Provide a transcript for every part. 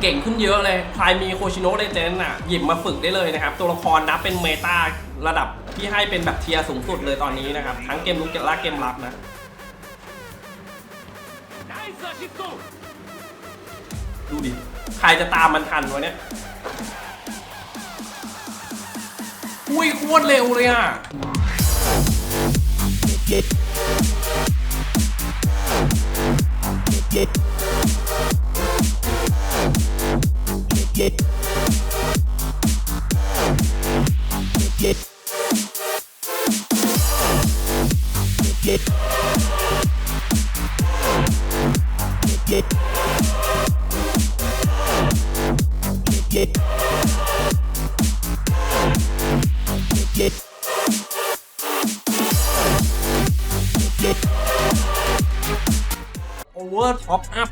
เก่งขึ้นเยอะเลย ใครมีโคชิโนะเลเจนด์อะ หยิบมาฝึกได้เลยนะครับ ตัวละครนับเป็นเมตาระดับที่ให้เป็นแบบเทียร์สูงสุดเลยตอนนี้นะครับ ทั้งเกมลุกเกมลัเกมรับนะดูดิ ใครจะตามมันทันวะเนี่ยอุ้ยโคตรเร็วเลยอะเย็ด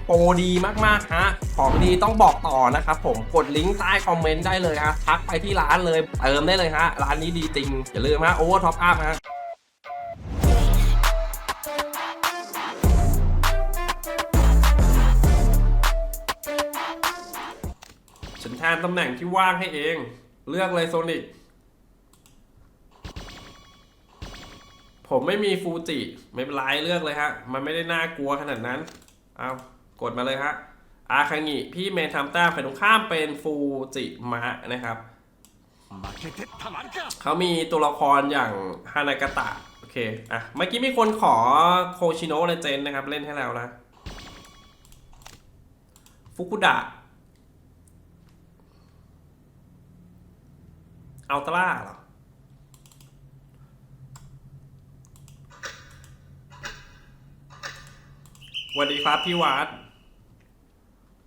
โปรดีมากๆฮะของดีต้องบอกต่อนะครับผมกดลิงก์ใต้คอมเมนต์ได้เลยฮะทักไปที่ร้านเลยเติมได้เลยฮะร้านนี้ดีจริง อย่าลืมฮะโอเวอร์ท็อปอัพฮะฉันแทนตำแหน่งที่ว่างให้เอง เลือกเลยโซนิกผมไม่มีฟูจิ ไม่เป็นไรเลือกเลยฮะ มันไม่ได้น่ากลัวขนาดนั้น เอา กดมาเลยฮะอาคางิพี่เมนทำแต้มฝ่ายตรงข้ามเป็นฟูจิมะนะครับเขามีตัวละครอย่างฮานากาตะโอเคอะเมื่อกี้มีคนขอโคชิโนะเลเจนนะครับ เล่นให้แล้วนะฟุกุดะอัลตร้าเหรอสวัสดีครับพี่วาร์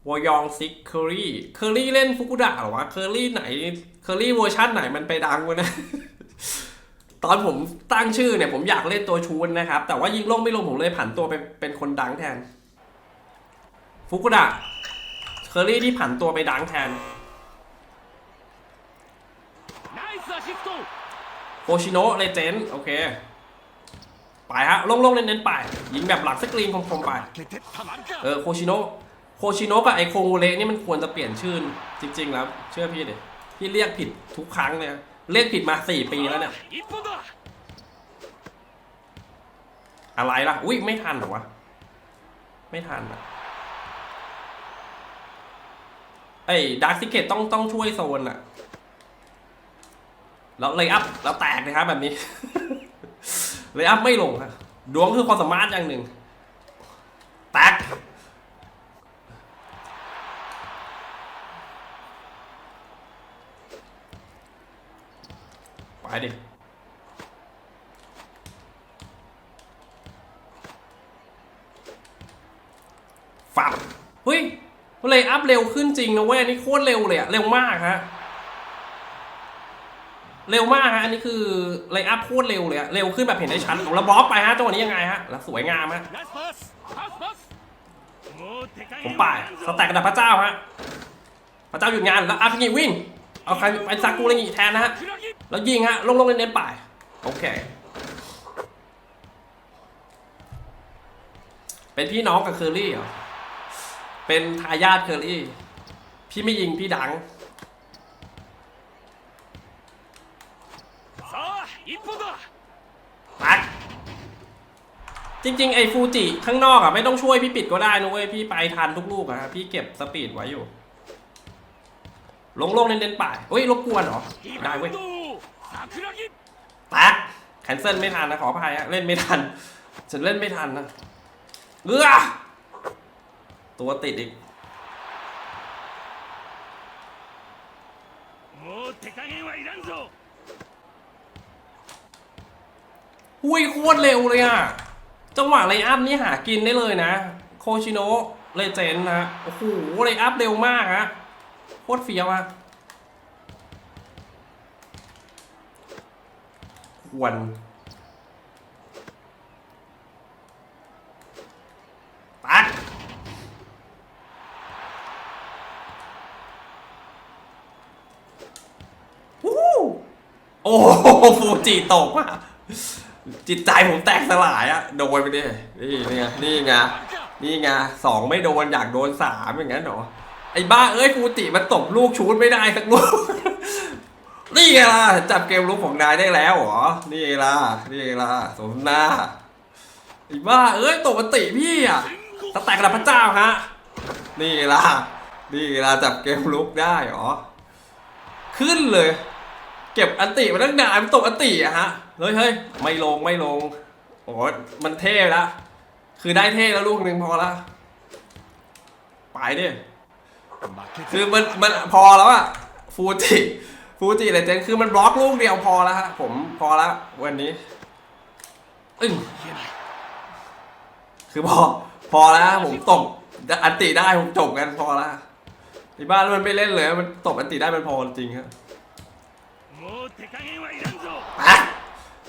วยองซิกเคอรี่เคอรี่เล่นฟุกุดะหรอวะเคอรี่ไหนเคอรี่เวอร์ชันไหนมันไปดังวะนะตอนผมตั้งชื่อเนี่ยผมอยากเล่นตัวชูนนะครับ แต่ว่ายิงล่งไม่ลงผมเลยผันตัวไปเป็นคนดังแทนฟุกุดะเคอรี่ที่ผันตัวไปดังแทนโคชิโนะเลเจนด์โอเคไปฮะลงๆเน้นๆไป ยิงแบบหลักสกรีนคมๆไป เออโคชิโนะ โคชิโนะกับไอโคงูเละนี่มันควรจะเปลี่ยนชื่อจริง ๆ แล้ว เชื่อพี่ดิพี่เรียกผิดทุกครั้งเนี่ยเรียกผิดมาสี่ปีแล้วเนี่ย อะไรล่ะ อุ้ยไม่ทันหรอวะ ไม่ทันอะไอ้ดาร์ซิเกตต้องต้องช่วยโซนอะ แล้วเลยอัพแล้วแตกนะครับแบบนี้ เลยอัพไม่ลงฮะดวงคือความสามารถอย่างหนึ่งแตก ไปดิฟับเฮ้ยเลยอัพเร็วขึ้นจริงนะเว้ยนี่โคตรเร็วเลยอะเร็วมากฮะ เร็วมากฮะ อันนี้คือเลยอัพโคตรเร็วเลยอะเร็วขึ้นแบบเห็นได้ชัดแล้วบล็อกไปฮะจังหวะนี้ยังไงฮะ แล้วสวยงามฮะ ผมป่ายสแต็กกับพระเจ้าฮะ พระเจ้าหยุดงานแล้วอาคางิวิ่ง เอาใครไปซากูระงิแทนนะฮะ แล้วยิงฮะ ลงลงเน้นๆไป โอเค เป็นพี่น้องกับเคอรี่เหรอ เป็นทายาทเคอรี่ พี่ไม่ยิงพี่ดังจริงๆ ไอ้ฟูจิข้างนอกอะไม่ต้องช่วยพี่ปิดก็ได้นุ้ย พี่ไปทันทุกลูกอะพี่เก็บสปีดไว้อยู่ ลงโลกเน้นๆป่ายเฮ้ยรบกวนเหรอ ได้เว้ย แตกแคนเซิลไม่ทันนะขออภัยเล่นไม่ทัน ฉันเล่นไม่ทันนะเออตัวติดอีกหุยโคตรเร็วเลยอะ จังหวะไลอัพนี่หากินได้เลยนะ โคชิโนะเลเจนนะ โอ้โหไลอัพเร็วมากฮะโคตรเฟียวอะ ควรปัด วู้โอ้ฟูจิตกว่ะจิตใจผมแตกสลายอะโดนไปดิ นี่ไงนี่ไงนี่ไงสองไม่โดนอยากโดนสามอย่างนั้นเหรอ ไอ้บ้าเอ้ยฟูจิมันตบลูกชูดไม่ได้สักลูก นี่ไงล่ะจับเกมลุกของนายได้แล้วเหรอ นี่ไงล่ะ นี่ไงล่ะสมนาอีบ้าเอ้ยตกปติพี่อะตะแตกกระพระเจ้าฮะ นี่ไงล่ะ นี่ไงล่ะจับเกมลุกได้เหรอ ขึ้นเลย เก็บอันติมาตั้งนานตกอันติอะฮะ เฮ้ยเฮ้ยไม่ลงไม่ลง โอ้มันเท่ละคือได้เท่แล้วลูกหนึ่งพอละไปดิคือมันมันพอแล้วอะฟูจิ ฟูจิเลยเจนคือมันบล็อกลูกเดียวพอแล้วฮะผมพอแล้ววันนี้อึ้งคือพอพอแล้วผมตบอันติได้ผมจบกันพอแล้วไอ้บ้านมันไม่เล่นเลยมันตบอันติได้มันพอจริงครับ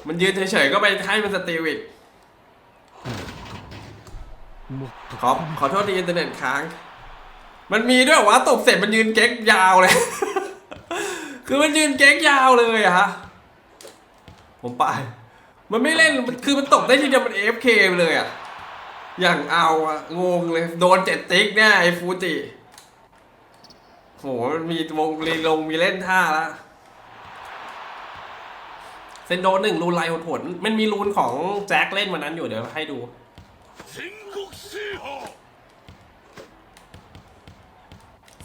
มันยืนเฉยๆก็ไปให้มันสตีวิกขอขอโทษทีอินเทอร์เน็ตค้าง มันมีด้วยวะตบเสร็จมันยืนเก๊กยาวเลย คือมันยืนเก๊กยาวเลยอะฮะ ผมไป มันไม่เล่นมันคือมันตกได้ทีเดียวมันเอฟเคไปเลยอะอย่างเอาอะงงเลย โดนเจ็ดติ๊กเนี่ยไอ้ฟูจิโหมันมีวงลีลงมีเล่นท่าละเซนโดหนึ่งรูนลายหดผลมันมีรูนของแจ็คเล่นวันนั้นอยู่เดี๋ยวให้ดู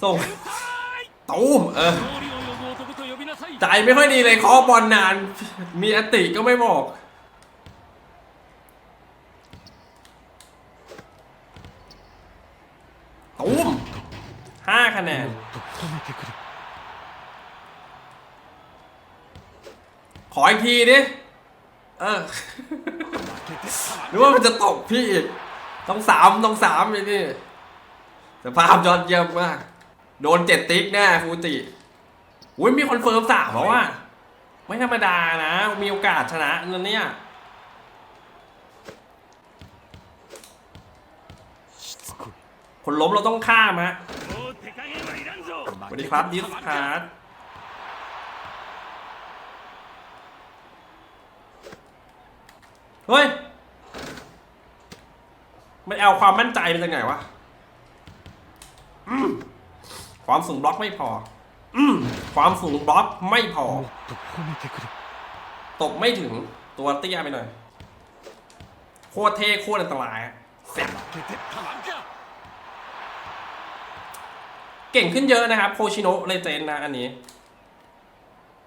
ส่งตูมเออ ใจไม่ค่อยดีเลยคอบอลนาน มีอติก็ไม่บอก ตุ้มห้าคะแนน ขออีกทีดิเหรือว่ามันจะตกพี่อีก ต้องสามต้องสามเลยนี่แต่ภาพยอดเยี่ยมมาก โดนเจ็ดติ๊กแน่ฟูจิ อุ้ยมีคนเฟิร์มสามแล้วอะไม่ธรรมดานะ มีโอกาสชนะนั่นเนี่ยคนล้มเราต้องฆ่ามะสวัสดีครับดิสคาร์ดเฮ้ย ไม่เอาความมั่นใจไปจากไงวะความสูงบล็อกไม่พอ ความสูงบล็อกไม่พอ ตกไม่ถึงตัวเตี้ยไปหน่อย โคตรเท่โคตรอันตรายแสบเก่งขึ้นเยอะนะครับโคชิโนะเลเจนนะอันนี้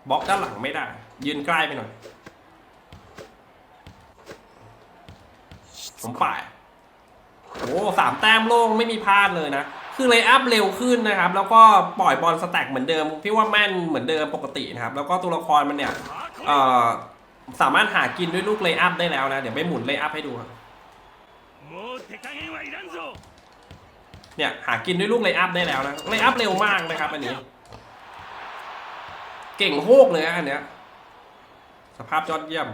บล็อกด้านหลังไม่ได้ ยืนใกล้ไปหน่อย ผมป่ายโอ้สามแต้มโล่งไม่มีพลาดเลยนะ คือเลยอัพเร็วขึ้นนะครับ แล้วก็ปล่อยบอลสแต็กเหมือนเดิม พี่ว่าแม่นเหมือนเดิมปกตินะครับ แล้วก็ตัวละครมันเนี่ยสามารถหากินด้วยลูกเลยอัพได้แล้วนะ เดี๋ยวไปหมุนเลยอัพให้ดูเนี่ยหากินด้วยลูกเลยอัพได้แล้วนะเลยอัพเร็วมากนะครับอันนี้ เก่งโคกเลยอันเนี้ยสภาพยอดเยี่ยม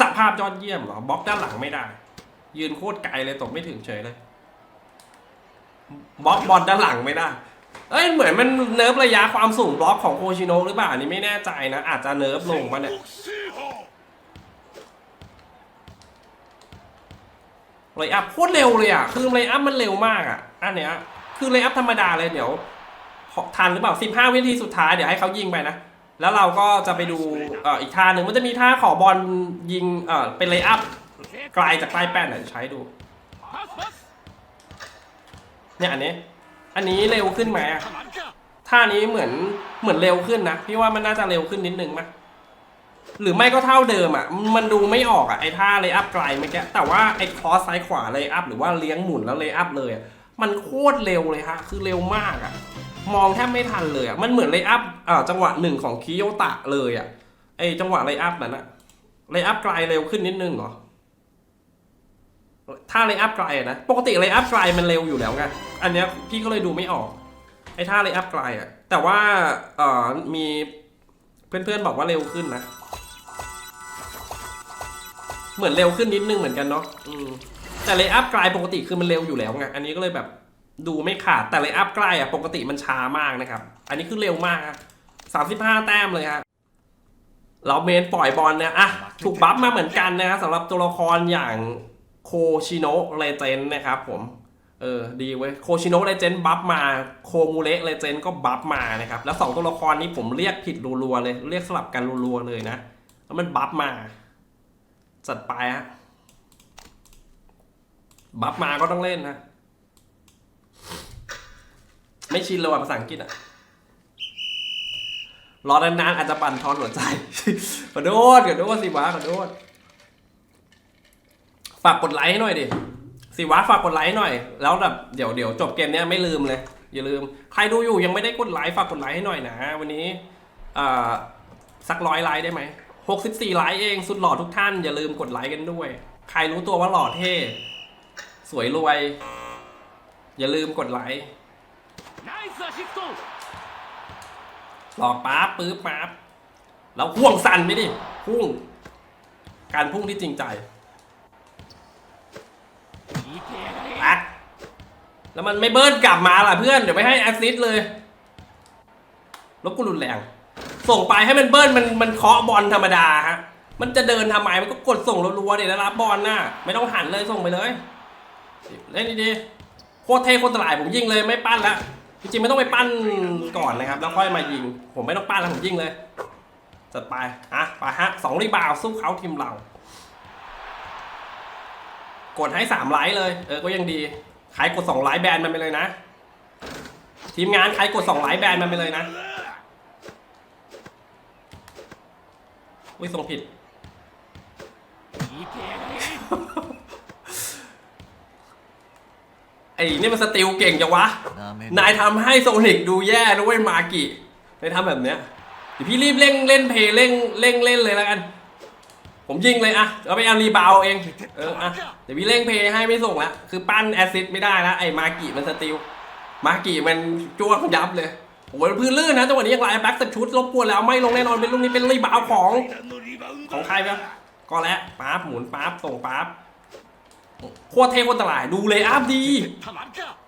สภาพยอดเยี่ยมเหรอบล็อกด้านหลังไม่ได้ ยืนโคตรไกลเลยตกไม่ถึงเฉยเลย บล็อกบอลด้านหลังไม่ได้ เอ้ยเหมือนมันเนิร์ฟระยะความสูงบล็อกของโคชิโนหรือเปล่าอันนี้ไม่แน่ใจนะ อาจจะเนิร์ฟลงมาเนี่ยเลยอัพโคตรเร็วเลยอะ คือเลยอัพมันเร็วมากอะ อันเนี้ย คือเลยอัพธรรมดาเลยเดี๋ยวทันหรือเปล่าสิบห้าวินาทีสุดท้ายเดี๋ยวให้เขายิงไปนะ แล้วเราก็จะไปดูอีกท่าหนึ่งมันจะมีท่าขอบอลยิงเป็นเลยอัพไกลจากใต้แป้นเดี๋ยวใช้ดู เนี่ยอันนี้ อันนี้เร็วขึ้นไหมท่านี้เหมือนเหมือนเร็วขึ้นนะพี่ว่ามันน่าจะเร็วขึ้นนิดนึงมั้ยหรือไม่ก็เท่าเดิมอะ มันดูไม่ออกอะไอ้ท่าเลย์อัพไกลเมื่อกี้แต่ว่าไอ้คอสซ้ายขวาเลย์อัพหรือว่าเลี้ยงหมุนแล้วเลย์อัพเลยอะมันโคตรเร็วเลยฮะคือเร็วมากอะ มองแทบไม่ทันเลยอะมันเหมือนเลย์อัพอ่าจังหวะหนึ่งของคิโยตะเลยอะไอ้จังหวะเลย์อัพนั้นอะเลย์อัพไกลเร็วขึ้นนิดนึงเหรอ ถ้าเลยอัพไกลนะ ปกติเลยอัพไกลมันเร็วอยู่แล้วไง อันเนี้ยพี่ก็เลยดูไม่ออก ไอ้ท่าเลยอัพไกลอะแต่ว่าเอ่อมีเพื่อนๆบอกว่าเร็วขึ้นนะ เหมือนเร็วขึ้นนิดนึงเหมือนกันเนาะอืมแต่เลยอัพไกลปกติคือมันเร็วอยู่แล้วไง อันนี้ก็เลยแบบดูไม่ขาด แต่เลยอัพไกลอะปกติมันช้ามากนะครับ อันนี้คือเร็วมากสามสิบห้าแต้มเลยฮะเราเมนปล่อยบอลเนี่ยอะถูกบัฟมาเหมือนกันนะครับสำหรับตัวละครอย่าง โคชิโนะเลเจนนะครับผม เออ ดีเว้ย โคชิโนะเลเจนด์บัฟมา โคมูเระเลเจนด์ก็บัฟมานะครับ แล้วสองตัวละครนี้ผมเรียกผิดรัวๆเลย เรียกสลับกันรัวๆเลยนะ แล้วมันบัฟมา จัดไปฮะ บัฟมาก็ต้องเล่นนะ ไม่ชินเลยว่ะภาษาอังกฤษอะรอนานๆอาจจะปั่นทอนหัวใจขอโทษขอโทษสิวะขอโทษ ฝากกดไลค์ให้หน่อยดิสิวะฝากกดไลค์หน่อย แล้วแบบเดี๋ยวเดี๋ยวจบเกมเนี้ยไม่ลืมเลย อย่าลืม ใครดูอยู่ยังไม่ได้กดไลค์ฝากกดไลค์ให้หน่อยนะ วันนี้สักร้อยไลค์ได้ไหมหกสิบสี่ไลค์เองสุดหล่อทุกท่าน อย่าลืมกดไลค์กันด้วย ใครรู้ตัวว่าหล่อเท่สวยรวย อย่าลืมกดไลค์หลอกป๊าปื๊บป๊าแล้วพ่วงสั่นไหมดิพุ่ง การพุ่งที่จริงใจ แล้วมันไม่เบิร์นกลับมาล่ะเพื่อน เดี๋ยวไม่ให้แอสซิสต์เลย ลบกูรุนแรง ส่งไปให้มันเบิร์นมันมันเคาะบอลธรรมดาฮะ มันจะเดินทำไม มันก็กดส่งรัวๆเดี๋ยวรับบอลน่ะ ไม่ต้องหันเลยส่งไปเลย เล่นดีๆ โคตรเท่โคตรตลายผมยิงเลยไม่ปั้นละ จริงๆไม่ต้องไปปั้นก่อนนะครับ แล้วค่อยมายิง ผมไม่ต้องปั้นแล้วผมยิงเลยจัดไปอะไปฮะสองรีบาวสู้เขาทีมเรา กดให้สามไลค์เลย เออก็ยังดี ใครกดสองหลายแบนมันไปเลยนะ ทีมงานใครกดสองหลายแบนมันไปเลยนะ อุ้ยส่งผิด ไอ้นี่มันสติลเก่งจังวะ นายทำให้โซนิกดูแย่ด้วยมากินายทำแบบเนี้ยเดี๋ยวพี่รีบเร่งเล่นเพย์เร่งเร่งเล่นเลยแล้วกัน ผมยิงเลยอะเราไปเอารีบาวเองเอออะเดี๋ยวพี่เร่งเพย์ให้ไม่ส่งละคือปั้นแอซิดไม่ได้ละไอ้มากิมันสติลมากิมันจ้วงยับเลยโอ้ยพื้นลื่นนะจังหวะนี้ยังไลน์แบ็คสักชุดรบกวนแล้วไม่ลงแน่นอนเป็นลูกนี้เป็นรีบาวของของใครครัก็แล้วป๊าบหมุนป๊าบส่งป๊าบโคตรเท่โคตรตลายดูเลยอัพดี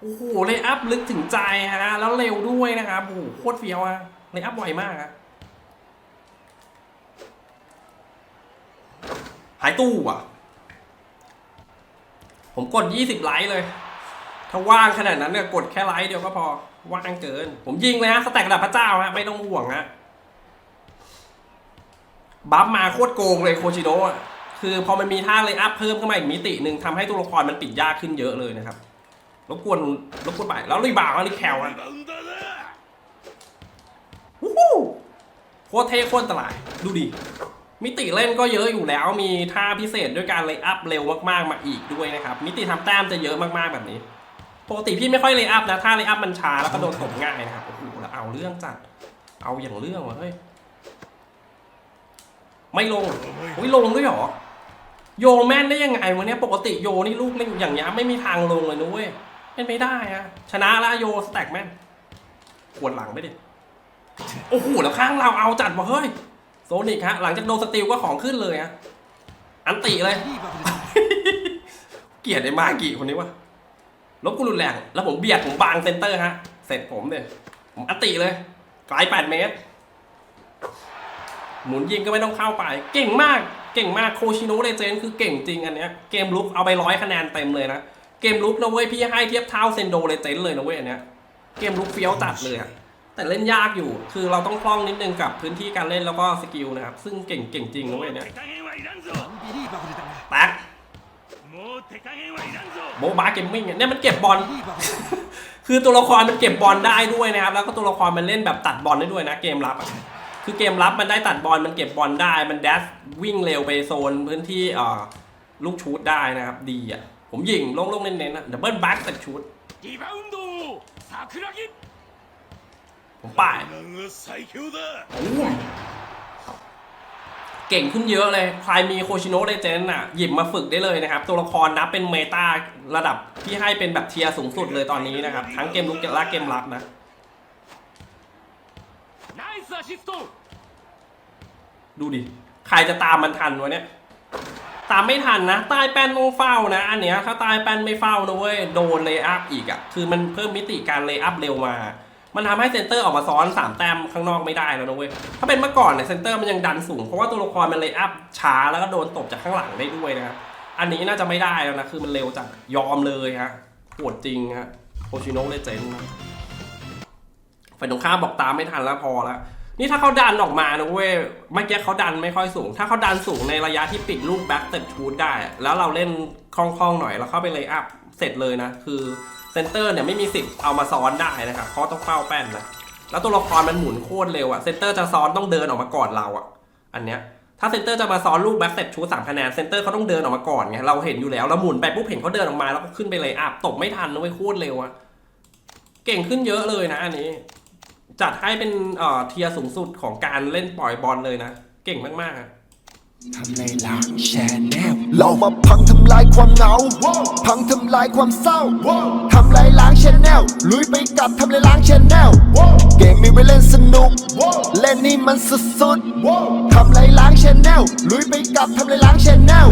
โอ้โหเลยอัพลึกถึงใจฮะแล้วเร็วด้วยนะครับโอ้โหโคตรเฟี้ยวอะเลยอัพไวมากอะ หายตู้อะ ผมกด 20 ไลค์เลย ถ้าว่างขนาดนั้นเนี่ยกดแค่ไลค์เดียวก็พอ ว่างเกิน ผมยิงเลยฮะ สแต็กระดับพระเจ้าฮะ ไม่ต้องห่วงฮะ บัฟมาโคตรโกงเลยโคชิโดะคือพอมันมีท่าเลยอัพเพิ่มขึ้นมาอีกมิติหนึ่งทำให้ตัวละครมันปิดยากขึ้นเยอะเลยนะครับรบกวนรบกวนไปแล้วรีบ่าวรีแคลอะวู้โคตรเท่โคตรตลาย ดูดิ มิติเล่นก็เยอะอยู่แล้วมีท่าพิเศษด้วยการเลยอัพเร็วมากๆมาอีกด้วยนะครับ มิติทำแต้มจะเยอะมากๆแบบนี้ ปกติพี่ไม่ค่อยเลยอัพนะถ้าเลยอัพมันช้าแล้วก็โดนตบง่ายนะครับโอ้โหแล้วเอาเรื่องจัด เอาอย่างเรื่องวะเฮ้ยไม่ลงอุ้ยลงด้วยหรอโยแม่นได้ยังไงวะเนี่ยปกติโยนี่ลูกเล่นอย่างเงี้ยไม่มีทางลงเลยนะเว้ยเป็นไม่ได้อะชนะละโยสแต็กแม่นขวนหลังไปดิโอ้โหแล้วข้างเราเอาจัดวะเฮ้ย โซนิกฮะ หลังจากโดนสติลก็ของขึ้นเลยฮะ อันติเลย เกียดไอ้มากี่คนนี้วะ ลบกูรุนแรง แล้วผมเบียดผมบางเซนเตอร์ฮะ เสร็จผมเนี่ย ผมอันติเลย ไกลแปดเมตร หมุนยิงก็ไม่ต้องเข้าไป เก่งมาก เก่งมาก โคชิโนะเลเจนคือเก่งจริงอันเนี้ย เกมลุกเอาไปร้อยคะแนนเต็มเลยนะ เกมลุกนะเว้ยพี่ให้เทียบเท่าเซนโดเลเจนเลยนะเว้ยอันเนี้ย เกมลุกเฟี้ยวตัดเลยอะ แต่เล่นยากอยู่ คือเราต้องคล่องนิดนึงกับพื้นที่การเล่นแล้วก็สกิลนะครับ ซึ่งเก่งเก่งจริงเลยเนี่ยแตกโบบาเกมมิ่งเนี่ยมันเก็บบอล คือตัวละครมันเก็บบอลได้ด้วยนะครับ แล้วก็ตัวละครมันเล่นแบบตัดบอลได้ด้วยนะเกมรับคือเกมรับมันได้ตัดบอลมันเก็บบอลได้ มันเดชวิ่งเร็วไปโซนพื้นที่อ่อลูกชูดได้นะครับ ดีอะ ผมยิงโล่งๆเน้นๆนะดับเบิลแบ็กแต่ชูด ผมป่ายอุ้มเก่งขึ้นเยอะเลย ใครมีโคชิโนะเลเจนน่ะ หยิบมาฝึกได้เลยนะครับ ตัวละครนับเป็นเมตาระดับที่ให้เป็นแบบเทียร์สูงสุดเลยตอนนี้นะครับ ทั้งเกมลุกและเกมรับนะดูดิ ใครจะตามมันทันวะเนี่ย ตามไม่ทันนะตายแป้นต้องเฝ้านะ อันเนี้ยถ้าตายแป้นไม่เฝ้านะเว้ย โดนเลยอัพอีกอะ่ะ คือมันเพิ่มมิติการเลยอัพเร็วมา มันทำให้เซนเตอร์ออกมาซ้อน3แต้มข้างนอกไม่ได้แล้วนะเว้ย ถ้าเป็นเมื่อก่อนเนี่ยเซนเตอร์มันยังดันสูง เพราะว่าตัวละครมันเลยอัพช้าแล้วก็โดนตบจากข้างหลังได้ด้วยนะครับ อันนี้น่าจะไม่ได้แล้วนะ คือมันเร็วจัดยอมเลยฮะปวดจริงฮะโคชิโนะเลเจนด์นะฝ่ายตรงข้ามบอกตามไม่ทันแล้วพอแล้วนี่ถ้าเขาดันออกมานะเว้ยเมื่อกี้เขาดันไม่ค่อยสูง ถ้าเขาดันสูงในระยะที่ปิดลูกแบ็กเต็ปชูดได้ แล้วเราเล่นคล่องๆหน่อย แล้วเข้าไปเลยอัพเสร็จเลยนะ คือ เซนเตอร์เนี่ยไม่มีสิทธิ์เอามาซ้อนได้นะครับเพราะต้องเฝ้าแป้นนะแล้วตัวละครมันหมุนโคตรเร็วอะเซนเตอร์จะซ้อนต้องเดินออกมาก่อนเราอะอันเนี้ยถ้าเซนเตอร์จะมาซ้อนลูกแบ็กเต็ปชูสามคะแนนเซนเตอร์เขาต้องเดินออกมาก่อนไงเราเห็นอยู่แล้วเราหมุนไปปุ๊บเห็นเขาเดินออกมาแล้วก็ขึ้นไปเลยอัพตบไม่ทันนะเว้ยโคตรเร็วอะเก่งขึ้นเยอะเลยนะ อันนี้ จัดให้เป็นเอ่อเทียร์สูงสุดของการเล่นปล่อยบอลเลยนะ เก่งมากๆ ทำในล้างแชนแนลเรามาพังทำลายความเหงา พังทำลายความเศร้า ทำลายล้างชแนลลุยไปกับทำลายล้างชแนลเกมมีไว้เล่นสนุก เล่นนี่มันสุดๆทำลายล้างชแนลลุยไปกับทำลายล้างชแนล